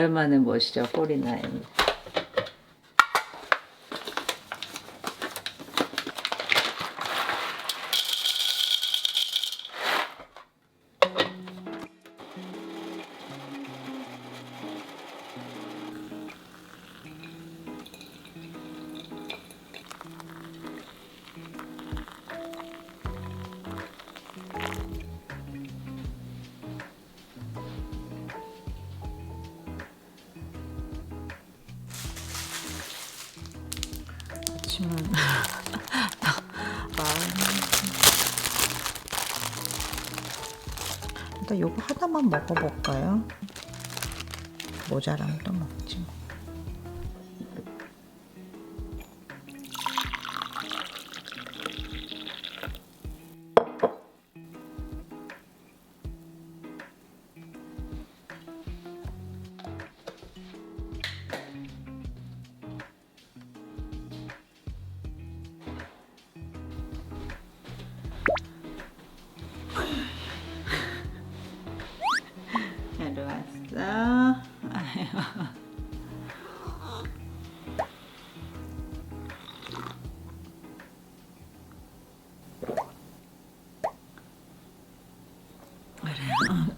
오랜만에 모시죠 꼬리나입니다. 아침은 일단 요거 하나만 먹어볼까요? 모자라면 또 먹지 뭐.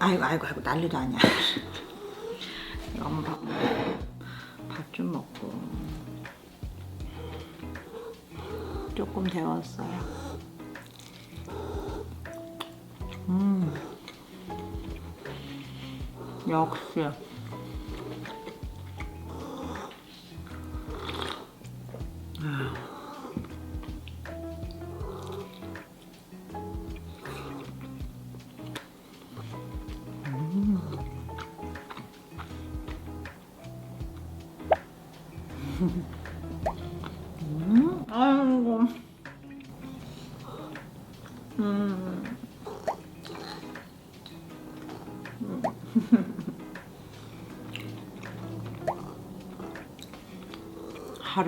아이고 아이고 아이고 난리도 아니야. 엄마 밥 좀 먹고 조금 데웠어요. 음. 역시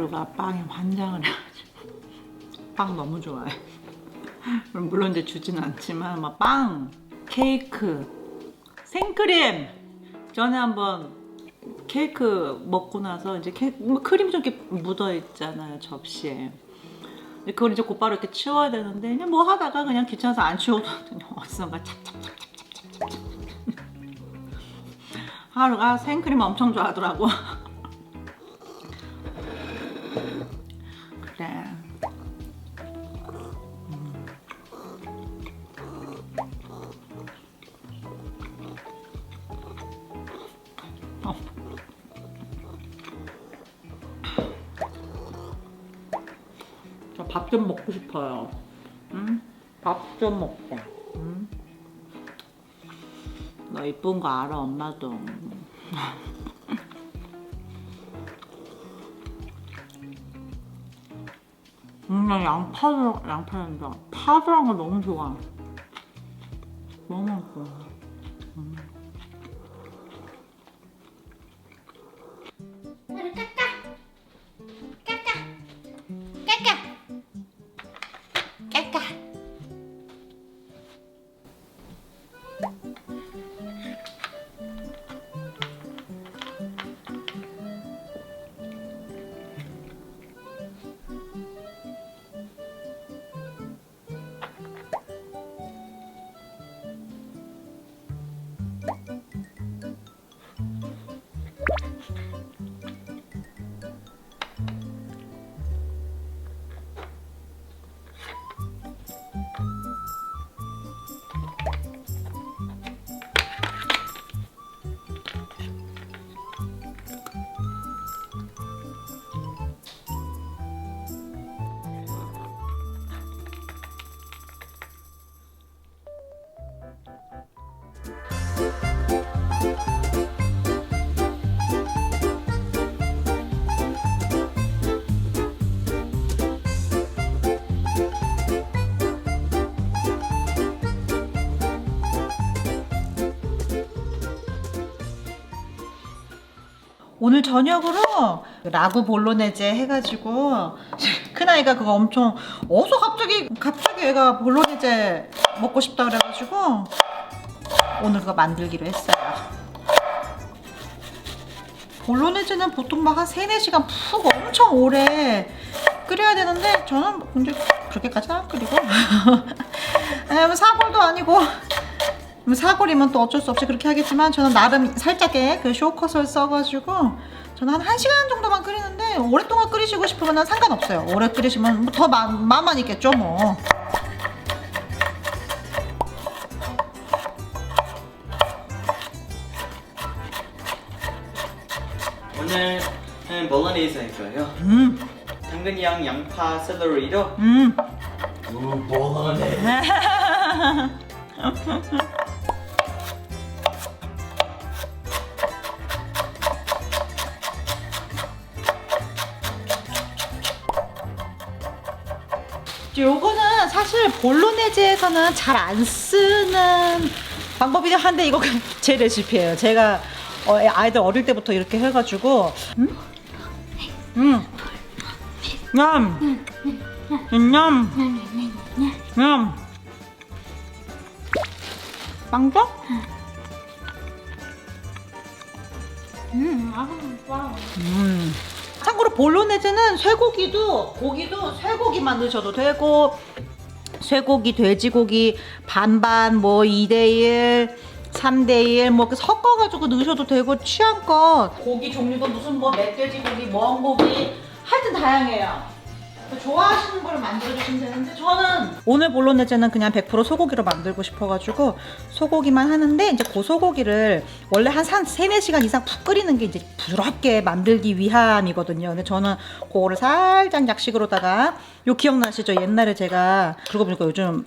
하루가 빵에 환장을 해가지고 빵 너무 좋아해. 물론 이제 주진 않지만 막 빵, 케이크, 생크림. 전에 한번 케이크 먹고 나서 이제 케뭐 크림이 좀 이렇게 묻어 있잖아요 접시에. 그걸 이제 곧바로 이렇게 치워야 되는데 그냥 뭐 하다가 그냥 귀찮아서 안 치워뒀더니 어디선가 찹찹찹찹찹찹찹 하루가 생크림 엄청 좋아하더라고. 응? 밥 좀 먹자. 응? 너 이쁜 거 알아, 엄마도. 음, 나 양파도, 양파란다. 파들한 거 너무 좋아. 너무 맛있어. 오늘 저녁으로 라구 볼로네제 해가지고 큰아이가 그거 엄청 어서 갑자기 갑자기 애가 볼로네제 먹고 싶다 그래가지고 오늘 그거 만들기로 했어요. 볼로네즈는 보통 막 한 3, 4시간 푹 엄청 오래 끓여야 되는데 저는 근데 그렇게까지는 안 끓이고 왜냐면 사골도 아니고 뭐 사골이면 또 어쩔 수 없이 그렇게 하겠지만 저는 나름 살짝의 그 쇼컷을 써가지고 저는 한 1시간 정도만 끓이는데 오랫동안 끓이시고 싶으면 상관없어요 오래 끓이시면 뭐더 마, 마음만 있겠죠 뭐 오늘은 볼로네이즈 할 거예요. 음, 당근이랑 양파, 샐러리로 음. 우 볼로네 요거는 사실 볼로네즈에서는 잘 안 쓰는 방법이긴 한데 이거 제 레시피예요. 제가 어, 아이들 어릴 때부터 이렇게 해가지고 음? 음. 냠. 냠. 냠. 빵죠? 음. 참고로 볼로네즈는 쇠고기도 고기도 쇠고기만 넣으셔도 되고 쇠고기, 돼지고기 반반 뭐 2대1 3대1 뭐 이렇게 섞어가지고 넣으셔도 되고 취향껏. 고기 종류도 무슨 뭐 멧돼지고기, 멍고기 하여튼 다양해요 좋아하시는 걸 만들어주시면 되는데 저는 오늘 볼로네즈는 그냥 100% 소고기로 만들고 싶어가지고 소고기만 하는데 이제 그 소고기를 원래 한 3, 4시간 이상 푹 끓이는 게 이제 부드럽게 만들기 위함이거든요. 근데 저는 그거를 살짝 약식으로다가 요 기억나시죠? 옛날에 제가 그러고 보니까 요즘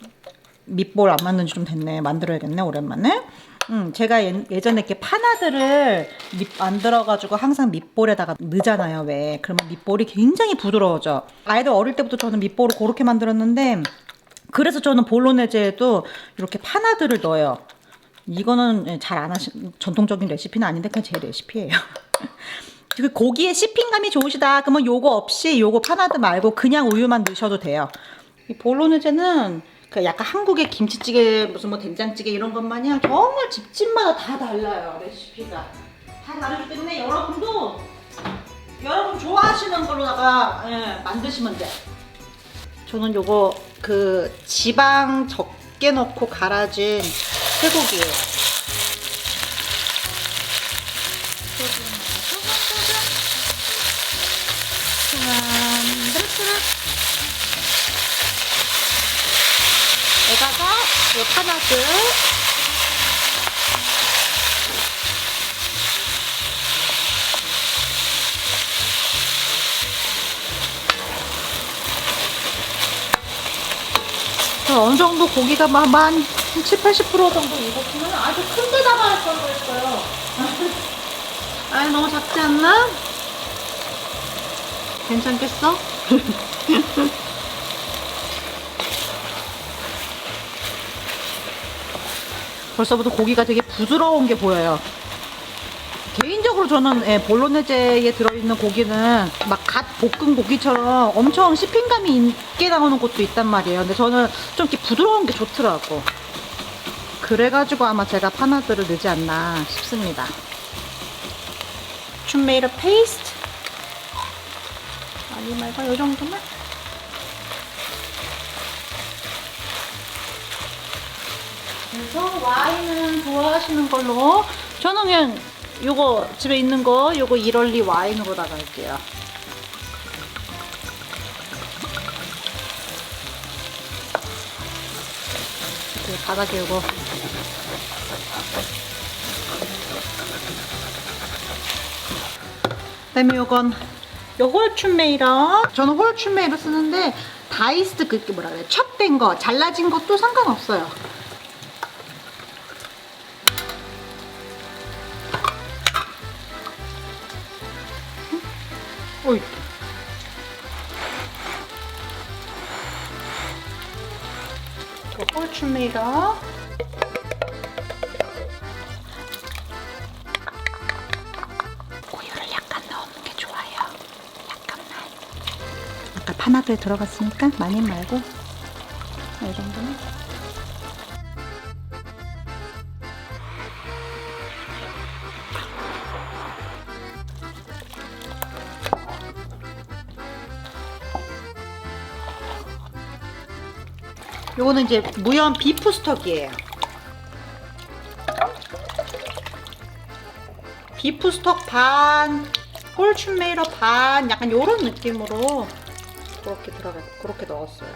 밑볼 안 만든 지좀 됐네. 만들어야겠네 오랜만에 음, 제가 예, 예전에 이렇게 파나들을 밑 만들어가지고 항상 밑볼에다가 넣잖아요. 왜? 그러면 밑볼이 굉장히 부드러워져. 아이들 어릴 때부터 저는 밑볼을 그렇게 만들었는데, 그래서 저는 볼로네즈에도 이렇게 파나들을 넣어요. 이거는 잘 안 하신 전통적인 레시피는 아닌데 그냥 제 레시피예요. 그 고기의 씹힌감이 좋으시다. 그러면 요거 없이 요거 파나드 말고 그냥 우유만 넣으셔도 돼요. 이 볼로네즈는 그 약간 한국의 김치찌개 무슨 뭐 된장찌개 이런 것 마냥 정말 집집마다 다 달라요 레시피가 다 다르기 때문에 여러분도 여러분 좋아하시는 걸로다가 예, 만드시면 돼. 저는 요거 그 지방 적게 넣고 갈아진 쇠고기예요. 여기다가 요 파나드 자, 어느 정도 고기가 막한 7, 80% 정도 익었으면 아주 큰 데다가 할걸 그랬어요. 아니, 너무 작지 않나? 괜찮겠어? 벌써부터 고기가 되게 부드러운 게 보여요. 개인적으로 저는 예, 볼로네제에 들어있는 고기는 막 갓 볶은 고기처럼 엄청 씹힌감이 있게 나오는 곳도 있단 말이에요. 근데 저는 좀 이렇게 부드러운 게 좋더라고. 그래가지고 아마 제가 파나드를 넣지 않나 싶습니다. tomato paste 아니 말고 이 정도만 그래서 와인은 좋아하시는 걸로 저는 그냥 요거 집에 있는 거 요거 이럴리 와인으로다가 할게요. 이렇게 바닥에 요거 그다음에 요건 요 홀춘메이러 저는 홀춘메이러 쓰는데 다이스드 그게 뭐라 그래 첩된 거 잘라진 것도 상관없어요. 어이. 홀춘메이러 우유를 약간 넣는 게 좋아요. 약간만. 아까 파나드에 들어갔으니까 많이 말고 요거는 이제 무염 비프 스톡이에요. 비프 스톡 반, 홀춘메이러 반, 약간 요런 느낌으로 그렇게 들어가, 그렇게 넣었어요.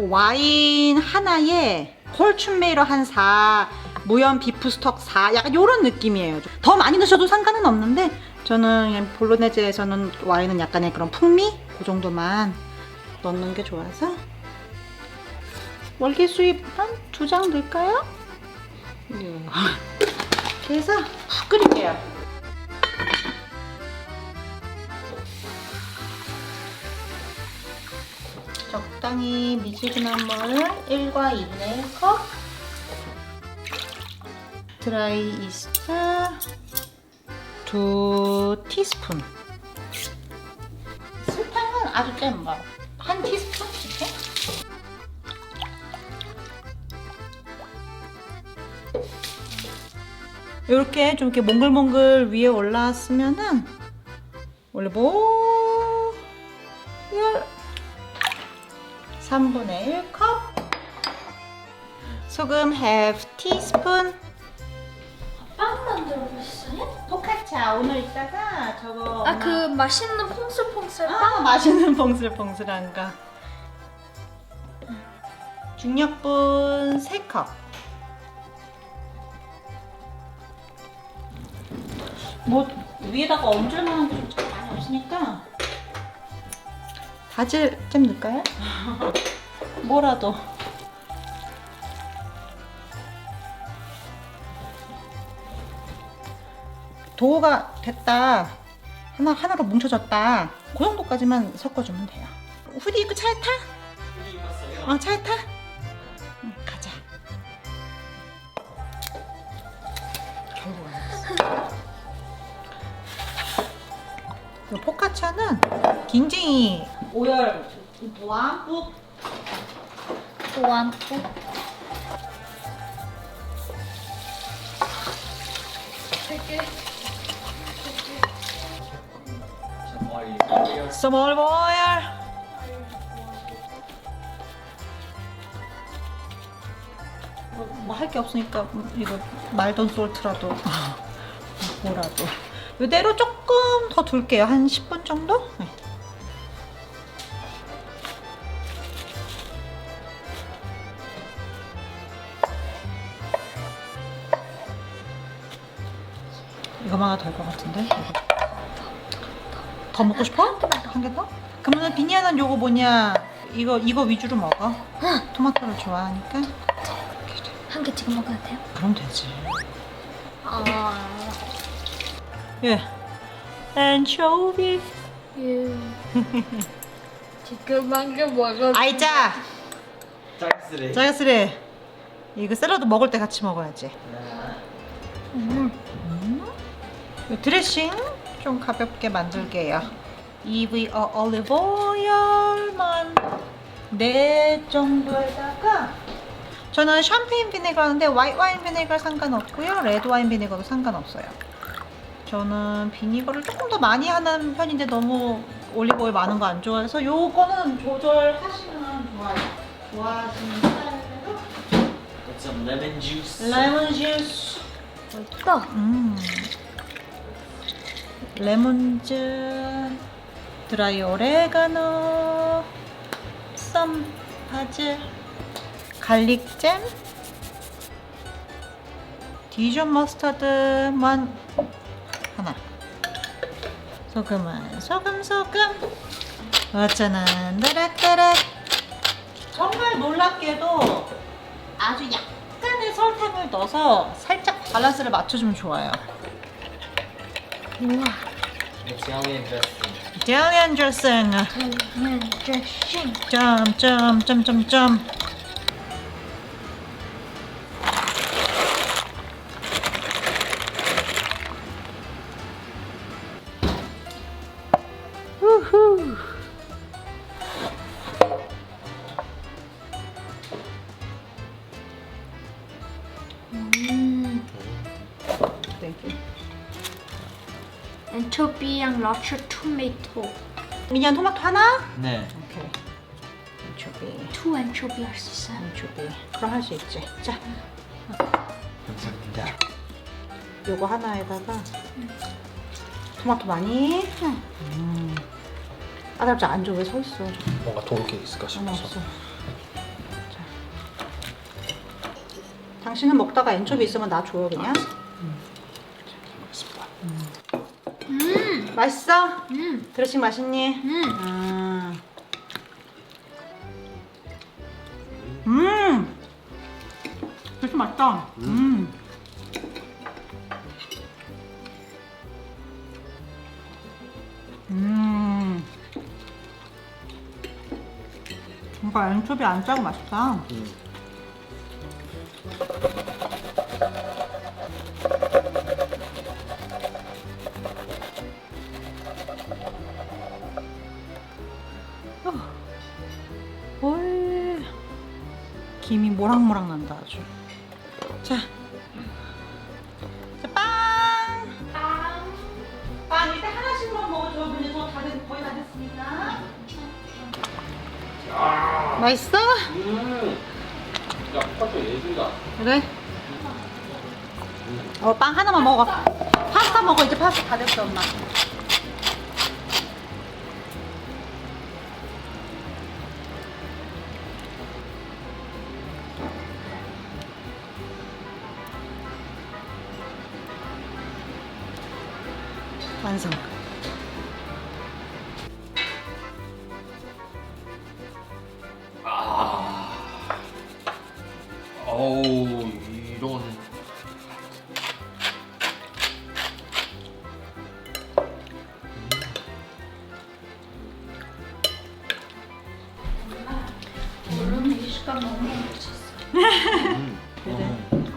와인 하나에 홀춘메이러 한 4, 무염 비프 스톡 4, 약간 요런 느낌이에요. 더 많이 넣으셔도 상관은 없는데, 저는 볼로네즈에서는 와인은 약간의 그런 풍미? 그 정도만 넣는 게 좋아서. 월계 수잎 한 두 장 넣을까요? 네. 그래서 푹 끓일게요. 적당히 미지근한 물 1과 2의 컵 드라이 이스트 2 티스푼 설탕은 아주 잼한 티스푼 이렇게 좀 이렇게 몽글몽글 위에 올라왔으면은 올리브 오일 3분의 1컵 소금 half 티스푼 빵 만들어 보셨어요? 포카차 오늘 이따가 저거 아 그 맛있는 퐁슬퐁슬 빵? 아, 맛있는 봉슬봉슬한 거 중력분 3컵 뭐 위에다가 얹을 만한 게 좀 많이 없으니까 바질 좀 넣을까요? 뭐라도 도우가 됐다 하나 하나로 뭉쳐졌다 그 정도까지만 섞어주면 돼요 후디 입고 차에 타? 여기 입었어요. 어 차에 타? 응, 가자 결국 알았어 이 포카차는 굉장히 오열 머리 머리 스몰 보일 뭐할 게 없으니까 이거 말던 솔트라도 뭐라도. 이대로 조금 더 둘게요 한 10분 정도? 네. 이거만 될 것 같은데 이거. 더 먹고 싶어? 한 개 더? 그러면 비니아는 요거 뭐냐 이거 이거 위주로 먹어 토마토를 좋아하니까 한개 지금 먹어도 돼요? 그럼 되지 아 예 엔초비 예. 지금 한 개 먹어 아이짜 짝쓰레. 짜스레. 이거 샐러드 먹을 때 같이 먹어야지. 음. 이 드레싱 좀 가볍게 만들게요. EV어 올리브 오일만 네 정도에다가 저는 샴페인 비네거 하는데 화이트 와인 비네거 상관없고요. 레드 와인 비네거도 상관없어요 저는 비니거를 조금 더 많이 하는 편인데 너무 올리브 오일 많은 거 안 좋아해서 요거는 조절하시면 좋아요. 좋아하시는 스타일대로. Got some lemon juice. 레몬 주스 또? 음. 레몬즙, 드라이 오레가노, 썸 바질, 갈릭 잼, 디jon 머스타드만 하나. 소금은 소금 소금. 어쩌난 따락따락. 정말 놀랍게도 아주 약간의 설탕을 넣어서 살짝 밸런스를 맞춰주면 좋아요. 우와 Italian dressing. 이탈리안 드레싱 저는 드레싱 점점점점점 러쉬 토마토 미니언 토마토 하나? 네. 오케이 엔초비. 투 엔초비 할수 있어요. 엔초비. 그럼 할 수 있지. 자, 감사합니다. 요거 하나에다가 토마토 많이. 음. 아답자 안줘 왜 서 있어? 뭔가 도울 게 있을까 하나 싶어서. 없어. 자. 당신은 먹다가 엔초비 있으면 나 줘요 그냥. 알겠습니다. 음, 맛있어? 음, 드레싱 맛있니? 음. 아. 음. 드레싱 맛있다. 음. 음. 뭔가 엔초비 안 짜고 맛있다. 음. 먹어. 이제 파스타 다 됐어, 엄마.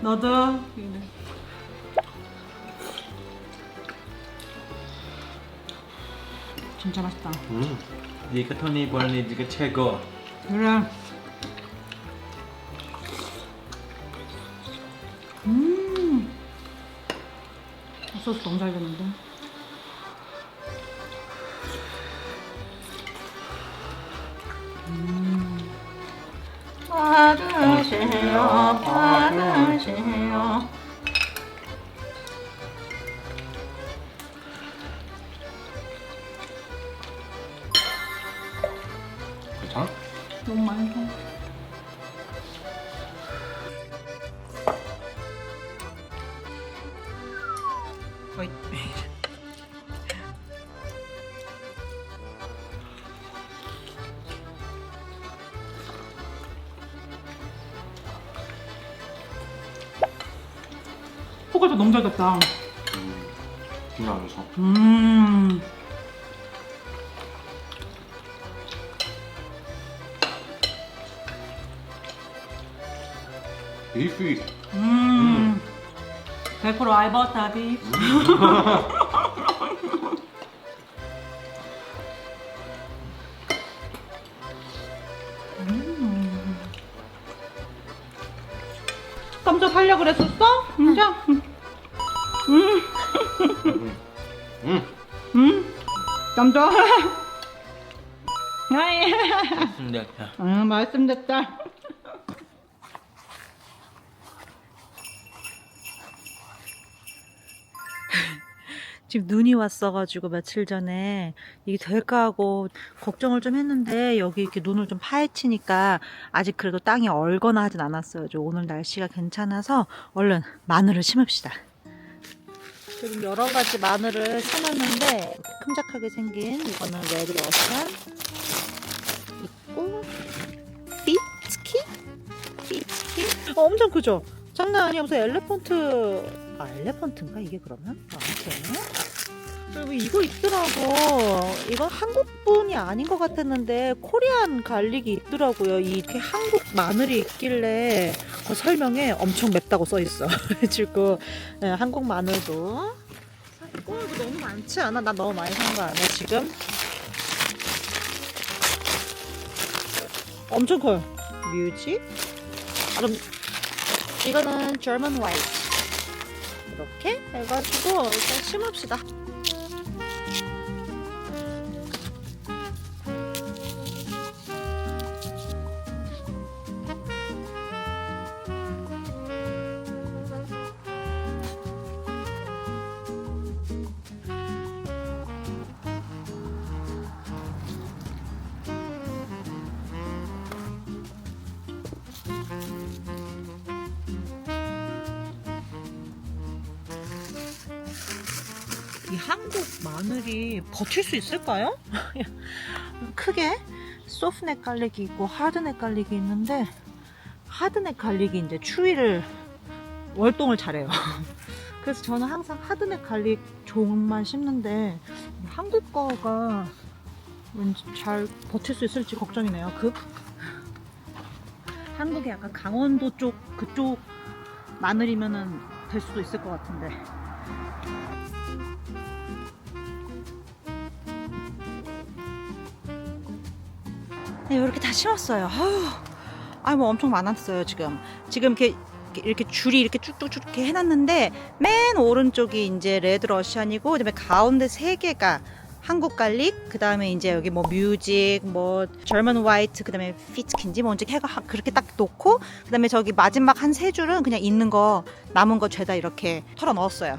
너도. 진짜 맛있다. 음. 이거 토니 볼리지가 최고. 그래. 음. 소스 너무 잘 됐는데. 포가도 너무 잘 됐다. 음. 중요해서. 음. 비비. 음. 100% 알버타 비. 음. 깜짝 살려 그랬었어? 진짜? 음. 깜짝. 아이. 맞습니다. 아, 말씀됐다. 지금 눈이 왔어가지고 며칠 전에 이게 될까 하고 걱정을 좀 했는데 여기 이렇게 눈을 좀 파헤치니까 아직 그래도 땅이 얼거나 하진 않았어요. 저 오늘 날씨가 괜찮아서 얼른 마늘을 심읍시다. 지금 여러 가지 마늘을 심었는데 큼직하게 생긴 이거는 레드러션 있고 비츠키? 비츠키? 어, 엄청 크죠? 장난 아니야 무슨 엘레펀트 아 엘레펀트인가 이게 그러면? 아, 아무튼 그리고 이거 있더라고 이건 한국분이 아닌 것 같았는데 코리안 갈릭이 있더라고요 이렇게 한국 마늘이 있길래 그 설명에 엄청 맵다고 써 있어. 그래가지고 네, 한국 마늘도. 샀고 이거 너무 많지 않아? 나 너무 많이 산 거 아니야 지금? 엄청 커요. 뮤직 아, 그럼 이거는 German White. 이렇게 해가지고 일단 심읍시다 버틸 수 있을까요? 크게 소프트넥 갈릭이 있고 하드넥 갈릭이 있는데 하드넥 갈릭이 이제 추위를 월동을 잘해요. 그래서 저는 항상 하드넥 갈릭 종만 심는데 한국 거가 왠지 잘 버틸 수 있을지 걱정이네요. 그 한국의 약간 강원도 쪽 그쪽 마늘이면은 될 수도 있을 것 같은데. 이렇게 다 심었어요. 아유, 뭐 엄청 많았어요, 지금. 지금 이렇게, 이렇게 줄이 이렇게 쭉쭉쭉 이렇게 해놨는데, 맨 오른쪽이 이제 레드 러시안이고, 그 다음에 가운데 세 개가 한국 갈릭, 그 다음에 이제 여기 뭐 뮤직, 뭐 절먼 화이트, 그 다음에 피츠킨지 뭔지 해가 하- 그렇게 딱 놓고, 그 다음에 저기 마지막 한 세 줄은 그냥 있는 거, 남은 거 죄다 이렇게 털어 넣었어요.